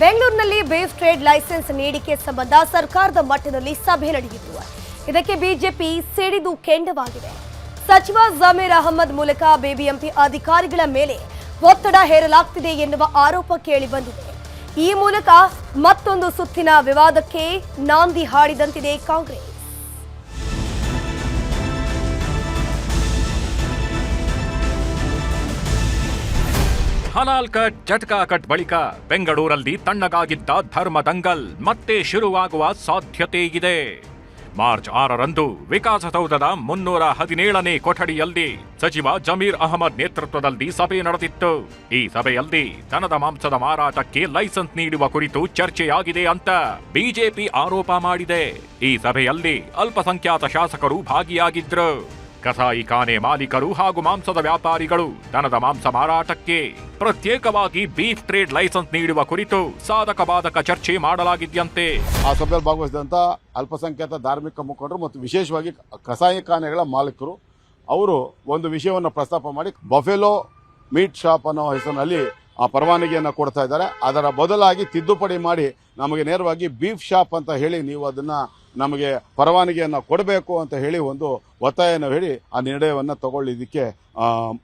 ಬೆಂಗಳೂರಿನಲ್ಲಿ ಬೇಫ್ trade licence ನೀಡಿಕೆ ಸಂಬಂಧ ಸರ್ಕಾರದ ಮಟ್ಟದಲ್ಲಿ ಸಭೆ ನಡೆಯಿತು. ಇದಕ್ಕೆ ಬಿಜೆಪಿ ಸಿಡಿದು ಕೆಂಡವಾಗಿದೆ. ಸಚಿವ ಜಮೀರ್ ಅಹಮದ್ ಮೂಲಕ ಬಿಬಿಎಂಪಿ ಅಧಿಕಾರಿಗಳ ಮೇಲೆ ಒತ್ತಡ ಹೇರಲಾಗ್ತಿದೆ ಎನ್ನುವ ಆರೋಪ ಕೇಳಿಬಂದಿದೆ ಈ ಮೂಲಕ ಮತ್ತೊಂದು ಸುತ್ತಿನ ವಿವಾದಕ್ಕೆ ನಾಂದಿ ಹಾಡಿದಂತಿದೆ ಕಾಂಗ್ರೆಸ್. ಹಲಾಲ್ ಕಟ್ ಜಟ್ಕಾ ಕಟ್ ಬಳಿಕ ಬೆಂಗಳೂರಲ್ಲಿ ತಣ್ಣಗಾಗಿದ್ದ ಧರ್ಮ ದಂಗಲ್ ಮತ್ತೆ ಶುರುವಾಗುವ ಸಾಧ್ಯತೆ ಇದೆ ಮಾರ್ಚ್ ಆರರಂದು ವಿಕಾಸಸೌಧದ ಮುನ್ನೂರ ಹದಿನೇಳನೇ ಕೊಠಡಿಯಲ್ಲಿ ಸಚಿವ ಜಮೀರ್ ಅಹಮದ್ ನೇತೃತ್ವದಲ್ಲಿ ಸಭೆ ನಡೆದಿತ್ತು. ಈ ಸಭೆಯಲ್ಲಿ ದನದ ಮಾಂಸದ ಮಾರಾಟಕ್ಕೆ ಲೈಸೆನ್ಸ್ ನೀಡುವ ಕುರಿತು ಚರ್ಚೆಯಾಗಿದೆ ಅಂತ ಬಿಜೆಪಿ ಆರೋಪ ಮಾಡಿದೆ. ಈ ಸಭೆಯಲ್ಲಿ ಅಲ್ಪಸಂಖ್ಯಾತ ಶಾಸಕರು ಭಾಗಿಯಾಗಿದ್ರು. ಕಸಾಯಿ ಖಾನೆ ಮಾಲೀಕರು ಹಾಗೂ ಮಾಂಸದ ವ್ಯಾಪಾರಿಗಳು ದನದ ಮಾಂಸ ಮಾರಾಟಕ್ಕೆ ಪ್ರತ್ಯೇಕವಾಗಿ ಬೀಫ್ ಟ್ರೇಡ್ ಲೈಸೆನ್ಸ್ ನೀಡುವ ಕುರಿತು ಸಾಧಕ ಬಾಧಕ ಚರ್ಚೆ ಮಾಡಲಾಗಿದೆಯಂತೆ. ಆ ಸಭೆಯಲ್ಲಿ ಭಾಗವಹಿಸಿದಂಥ ಅಲ್ಪಸಂಖ್ಯಾತ ಧಾರ್ಮಿಕ ಮುಖಂಡರು ಮತ್ತು ವಿಶೇಷವಾಗಿ ಕಸಾಯಿಖಾನೆಗಳ ಮಾಲೀಕರು, ಅವರು ಒಂದು ವಿಷಯವನ್ನು ಪ್ರಸ್ತಾಪ ಮಾಡಿ ಬಫೆಲೋ ಮೀಟ್ ಶಾಪ್ ಅನ್ನೋ ಹೆಸರಿನಲ್ಲಿ ಆ ಪರವಾನಗಿಯನ್ನು ಕೊಡ್ತಾ ಇದ್ದಾರೆ. ಅದರ ಬದಲಾಗಿ ತಿದ್ದುಪಡಿ ಮಾಡಿ ನಮಗೆ ನೇರವಾಗಿ ಬೀಫ್ ಶಾಪ್ ಅಂತ ಹೇಳಿ ನೀವು ಅದನ್ನ ನಮಗೆ ಪರವಾನಗಿಯನ್ನು ಕೊಡಬೇಕು ಅಂತ ಹೇಳಿ ಒಂದು ಒತ್ತಾಯನ ಹೇಳಿ ಆ ನಿರ್ಣಯವನ್ನು ತಗೊಳ್ಳಿದ್ದಕ್ಕೆ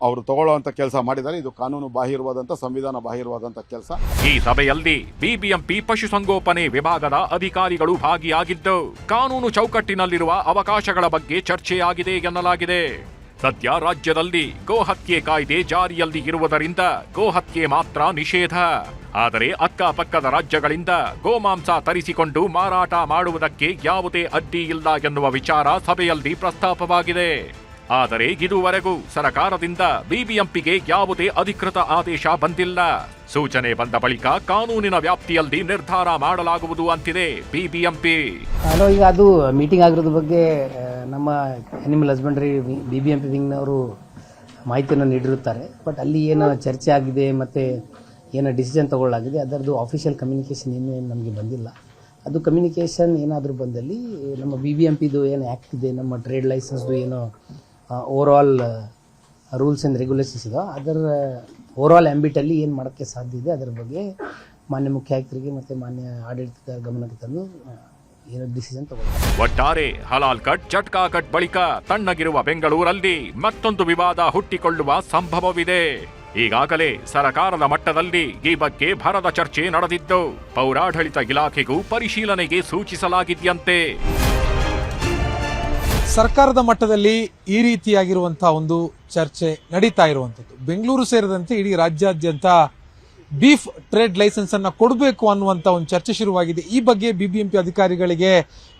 ಅವರು ತಗೊಳ್ಳುವಂಥ ಕೆಲಸ ಮಾಡಿದ್ದಾರೆ. ಇದು ಕಾನೂನು ಬಾಹಿರವಾದಂಥ ಸಂವಿಧಾನ ಬಾಹಿರವಾದಂಥ ಕೆಲಸ. ಈ ಸಭೆಯಲ್ಲಿ ಬಿಬಿಎಂಪಿ ಪಶುಸಂಗೋಪನೆ ವಿಭಾಗದ ಅಧಿಕಾರಿಗಳು ಭಾಗಿಯಾಗಿದ್ದು, ಕಾನೂನು ಚೌಕಟ್ಟಿನಲ್ಲಿರುವ ಅವಕಾಶಗಳ ಬಗ್ಗೆ ಚರ್ಚೆಯಾಗಿದೆ ಎನ್ನಲಾಗಿದೆ. ಸದ್ಯ ರಾಜ್ಯದಲ್ಲಿ ಗೋಹತ್ಯೆ ಕಾಯ್ದೆ ಜಾರಿಯಲ್ಲಿ ಇರುವುದರಿಂದ ಗೋಹತ್ಯೆ ಮಾತ್ರ ನಿಷೇಧ. ಆದರೆ ಅಕ್ಕಪಕ್ಕದ ರಾಜ್ಯಗಳಿಂದ ಗೋಮಾಂಸ ತರಿಸಿಕೊಂಡು ಮಾರಾಟ ಮಾಡುವುದಕ್ಕೆ ಯಾವುದೇ ಅಡ್ಡಿ ಇಲ್ಲ ಎನ್ನುವ ವಿಚಾರ ಸಭೆಯಲ್ಲಿ ಪ್ರಸ್ತಾಪವಾಗಿದೆ. ಆದರೆ ಇದುವರೆಗೂ ಸರಕಾರದಿಂದ ಬಿಬಿಎಂಪಿಗೆ ಯಾವುದೇ ಅಧಿಕೃತ ಆದೇಶ ಬಂದಿಲ್ಲ. ಸೂಚನೆ ಬಂದ ಬಳಿಕ ಕಾನೂನಿನ ವ್ಯಾಪ್ತಿಯಲ್ಲಿ ನಿರ್ಧಾರ ಮಾಡಲಾಗುವುದು ಅಂತಿದೆ ಬಿಬಿಎಂಪಿ. ಅದು ಮೀಟಿಂಗ್ ಆಗಿರೋದ್ರ ಬಗ್ಗೆ ನಮ್ಮ animal husbandry B B M P ವಿಂಗ್ನವರು ಮಾಹಿತಿಯನ್ನು ನೀಡಿರುತ್ತಾರೆ. ಬಟ್ ಅಲ್ಲಿ ಏನು ಚರ್ಚೆ ಆಗಿದೆ ಮತ್ತು ಏನು ಡಿಸಿಷನ್ ತಗೊಳ್ಳಾಗಿದೆ ಅದರದ್ದು ಆಫಿಷಿಯಲ್ ಕಮ್ಯುನಿಕೇಷನ್ ಏನು ನಮಗೆ ಬಂದಿಲ್ಲ. ಅದು ಕಮ್ಯುನಿಕೇಷನ್ ಏನಾದರೂ ಬಂದಲ್ಲಿ ನಮ್ಮ ಬಿ ಬಿ ಎಂ ಪಿದು ಏನು ಆ್ಯಕ್ಟ್ ಇದೆ, ನಮ್ಮ ಟ್ರೇಡ್ ಲೈಸೆನ್ಸ್ದು ಏನು over all rules and regulations ಇದೋ ಅದರ ಓವರ್ ಆಲ್ ಆ್ಯಂಬಿಟಲ್ಲಿ ಏನು ಮಾಡೋಕ್ಕೆ ಸಾಧ್ಯ ಇದೆ, ಅದರ ಬಗ್ಗೆ ಮಾನ್ಯ ಮುಖ್ಯ ಆಯುಕ್ತರಿಗೆ ಮತ್ತು ಮಾನ್ಯ ಆಡಳಿತದ ಗಮನಕ್ಕೆ ತಂದು ಡಿಸಿಷನ್ ಒಟ್ಟಾರೆ ಹಲಾಲ್ ಕಟ್ ಚಟ್ಕಾ ಕಟ್ ಬಳಿಕ ತಣ್ಣಗಿರುವ ಬೆಂಗಳೂರಲ್ಲಿ ಮತ್ತೊಂದು ವಿವಾದ ಹುಟ್ಟಿಕೊಳ್ಳುವ ಸಂಭವವಿದೆ. ಈಗಾಗಲೇ ಸರಕಾರದ ಮಟ್ಟದಲ್ಲಿ ಈ ಬಗ್ಗೆ ಭರದ ಚರ್ಚೆ ನಡೆದಿದ್ದು ಪೌರಾಡಳಿತ ಇಲಾಖೆಗೂ ಪರಿಶೀಲನೆಗೆ ಸೂಚಿಸಲಾಗಿದೆಯಂತೆ. ಸರ್ಕಾರದ ಮಟ್ಟದಲ್ಲಿ ಈ ರೀತಿಯಾಗಿರುವಂತಹ ಒಂದು ಚರ್ಚೆ ನಡೀತಾ ಇರುವಂಥದ್ದು. ಬೆಂಗಳೂರು ಸೇರಿದಂತೆ ಇಡೀ ರಾಜ್ಯಾದ್ಯಂತ ಬೀಫ್ ಟ್ರೇಡ್ ಲೈಸೆನ್ಸ್ ಅನ್ನು ಕೊಡಬೇಕು ಅನ್ನುವಂತ ಒಂದು ಚರ್ಚೆ ಶುರುವಾಗಿದೆ. ಈ ಬಗ್ಗೆ ಬಿಬಿಎಂಪಿ ಅಧಿಕಾರಿಗಳಿಗೆ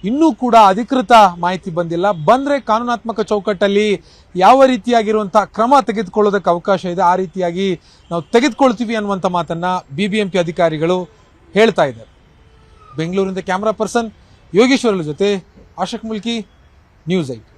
ಇನ್ನೂ ಕೂಡ ಅಧಿಕೃತ ಮಾಹಿತಿ ಬಂದಿಲ್ಲ. ಬಂದ್ರೆ ಕಾನೂನಾತ್ಮಕ ಚೌಕಟ್ಟಲ್ಲಿ ಯಾವ ರೀತಿಯಾಗಿರುವಂಥ ಕ್ರಮ ತೆಗೆದುಕೊಳ್ಳೋದಕ್ಕೆ ಅವಕಾಶ ಇದೆ, ಆ ರೀತಿಯಾಗಿ ನಾವು ತೆಗೆದುಕೊಳ್ತೀವಿ ಅನ್ನುವಂಥ ಮಾತನ್ನ ಬಿಬಿಎಂಪಿ ಅಧಿಕಾರಿಗಳು ಹೇಳ್ತಾ ಇದ್ದಾರೆ. ಬೆಂಗಳೂರಿನಿಂದ ಕ್ಯಾಮ್ರಾ ಪರ್ಸನ್ ಯೋಗೇಶ್ವರರ ಜೊತೆ ಆಶಕ್ ಮುಲ್ಕಿ, ನ್ಯೂಸ್ ಐಟ್